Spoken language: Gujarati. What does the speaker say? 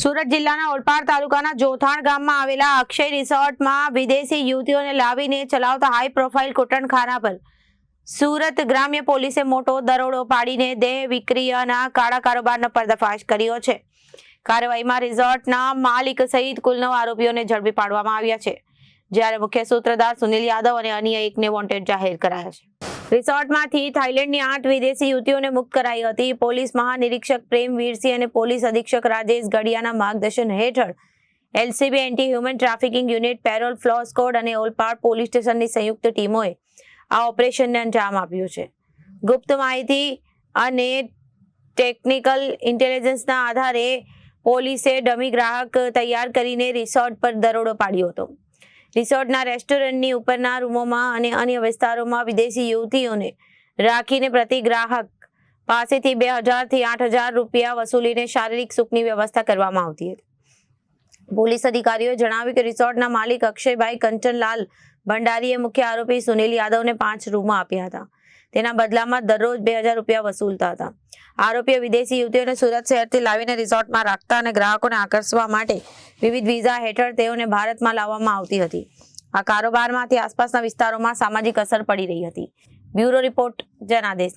સુરત જિલ્લાના ઓલપાડ તાલુકાના જોથાણ ગામમાં આવેલા અક્ષય રિસોર્ટમાં વિદેશી યુવતીઓને લાવીને ચલાવતા હાઈ પ્રોફાઇલ કુટણખાના પર સુરત ગ્રામ્ય પોલીસે મોટો દરોડો પાડીને દેહ વિક્રિયાના કાળા કારોબારનો પર્દાફાશ કર્યો છે. કાર્યવાહીમાં રિસોર્ટના માલિક સહિત કુલ નવ આરોપીઓને ઝડપી પાડવામાં આવ્યા છે. જ્યારે મુખ્ય સૂત્રધાર સુનિલ યાદવ અને અન્ય એકને વોન્ટેડ જાહેર કરાયા છે. રિસોર્ટમાંથી થાઇલેન્ડની આઠ વિદેશી યુવતીઓને મુક્ત કરાઈ હતી. પોલીસ મહાનિરીક્ષક પ્રેમ વીરસિંહ અને પોલીસ અધિક્ષક રાજેશ ગડિયાના માર્ગદર્શન હેઠળ LCB anti human trafficking unit, parole furlough squad અને ઓલપાડ પોલીસ સ્ટેશનની સંયુક્ત ટીમોએ આ ઓપરેશનને અંજામ આપ્યું છે. ગુપ્ત માહિતી અને ટેકનિકલ ઇન્ટેલિજન્સના આધારે પોલીસે ડમી ગ્રાહક તૈયાર કરીને રિસોર્ટ પર દરોડો પાડ્યો હતો. રિસોર્ટના રેસ્ટોરન્ટની ઉપરના રૂમોમાં અને અન્ય વિસ્તારોમાં વિદેશી યુવતીઓને રાખીને પ્રતિ ગ્રાહક પાસેથી બે હજારથી આઠ હજાર રૂપિયા વસૂલીને શારીરિક સુખની વ્યવસ્થા કરવામાં આવતી હતી. પોલીસ અધિકારીઓએ જણાવ્યું કે રિસોર્ટના માલિક અક્ષયભાઈ કંચનલાલ ભંડારીએ મુખ્ય આરોપી સુનિલ યાદવને પાંચ રૂમો આપ્યા હતા. તેના બદલામાં દરરોજ બે હજાર રૂપિયા વસૂલતા હતા. આરોપીઓ વિદેશી યુવતીઓને સુરત શહેરથી લાવીને રિસોર્ટમાં રાખતા અને ગ્રાહકોને આકર્ષવા માટે વિવિધ વિઝા હેઠળ તેઓને ભારતમાં લાવવામાં આવતી હતી. આ કારોબારમાંથી આસપાસના વિસ્તારોમાં સામાજિક અસર પડી રહી હતી. Bureau report, Janadesh